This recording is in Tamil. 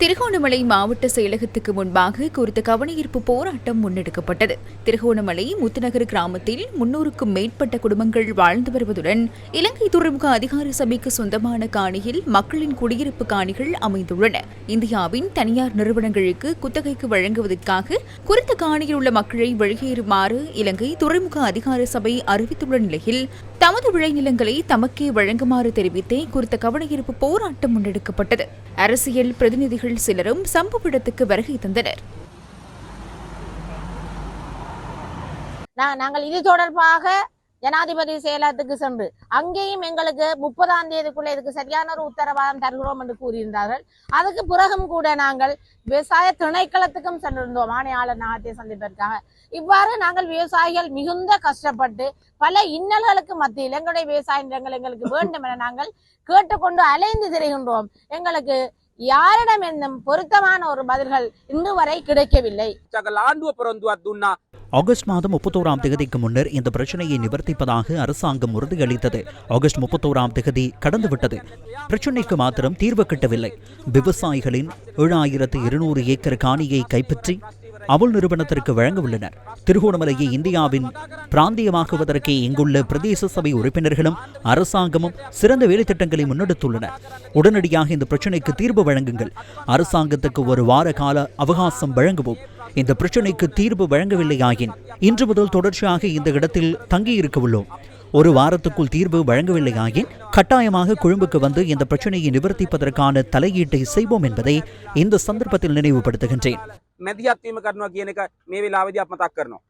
திருகோணமலை மாவட்ட செயலகத்துக்கு முன்பாக குறித்த கவனஈர்ப்பு போராட்டம் முன்னெடுக்கப்பட்டது. திருகோணமலை முத்துநகர் கிராமத்தில் முன்னூறுக்கும் மேற்பட்ட குடும்பங்கள் வாழ்ந்து வருவதுடன் இலங்கை துறைமுக அதிகார சபைக்கு சொந்தமான காணியில் மக்களின் குடியிருப்பு காணிகள் அமைந்துள்ளன. இந்தியாவின் தனியார் நிறுவனங்களுக்கு குத்தகைக்கு வழங்குவதற்காக குறித்த காணியில் உள்ள மக்களை வெளியேறுமாறு இலங்கை துறைமுக அதிகார சபை அறிவித்துள்ள நிலையில் தமது விளைநிலங்களை தமக்கே வழங்குமாறு தெரிவித்தே குறித்த கவனஈர்ப்பு போராட்டம் முன்னெடுக்கப்பட்டது. அரசியல் பிரதிநிதிகள் சிலரும் சம்பவ இடத்துக்கு வருகை தந்தனர். நாங்கள் இது தொடர்பாக ஜனாதிபதி செயலகத்துக்கு சென்று அங்கேயும் எங்களுக்கு முப்பதாம் தேதிக்குள்ள இதுக்கு சரியான ஒரு உத்தரவாதம் தருகிறோம் என்று கூறியிருந்தார்கள். அதுக்கு பிறகும் கூட நாங்கள் விவசாய திணைக்களத்துக்கும் சென்றிருந்தோம். ஆணையாளர் நாகத்தை சந்திப்பதற்காக. இவ்வாறு நாங்கள் விவசாயிகள் மிகுந்த கஷ்டப்பட்டு பல இன்னல்களுக்கு மத்தியில் எங்களுடைய விவசாய நிலங்கள் எங்களுக்கு வேண்டும் என நாங்கள் கேட்டுக்கொண்டு அலைந்து திரிகின்றோம். எங்களுக்கு யாரிடம் என்னும் பொருத்தமான ஒரு பதில்கள் இன்று வரை கிடைக்கவில்லை. ஆகஸ்ட் மாதம் முப்பத்தோராம் தேதிக்கு முன்னர் இந்த பிரச்சனையை நிவர்த்திப்பதாக அரசாங்கம் உறுதியளித்தது. ஆகஸ்ட் முப்பத்தோராம் தேதி கடந்துவிட்டது. பிரச்சனைக்கு மாத்திரம் தீர்வு கட்டவில்லை. விவசாயிகளின் ஏழாயிரத்து இருநூறு ஏக்கர் காணியை கைப்பற்றி அமுல் நிறுவனத்திற்கு வழங்க உள்ளனர் திருகோணமலையை இந்தியாவின் பிராந்தியமாக்குவதற்கு இங்குள்ள பிரதேச சபை உறுப்பினர்களும் அரசாங்கமும் சிறந்த வேலைத்திட்டங்களை முன்னெடுத்துள்ளனர். உடனடியாக இந்த பிரச்சனைக்கு தீர்வு வழங்குங்கள். அரசாங்கத்துக்கு ஒரு வார கால அவகாசம் வழங்குவோம். இந்த பிரச்சனைக்கு தீர்வு வழங்கவில்லையாயின் இன்று முதல் தொடர்ச்சியாக இந்த இடத்தில் தங்கியிருக்க உள்ளோம் ஒரு வாரத்துக்குள் தீர்வு வழங்கவில்லையாயின் கட்டாயமாக கொழும்புக்கு வந்து இந்த பிரச்சனையை நிவர்த்திப்பதற்கான தலையீட்டை செய்வோம் என்பதை இந்த சந்தர்ப்பத்தில் நினைவுபடுத்துகின்றேன். මැදිහත්වීම කරනවා කියන එක මේ වෙලාවේදී අප මතක් කරනවා.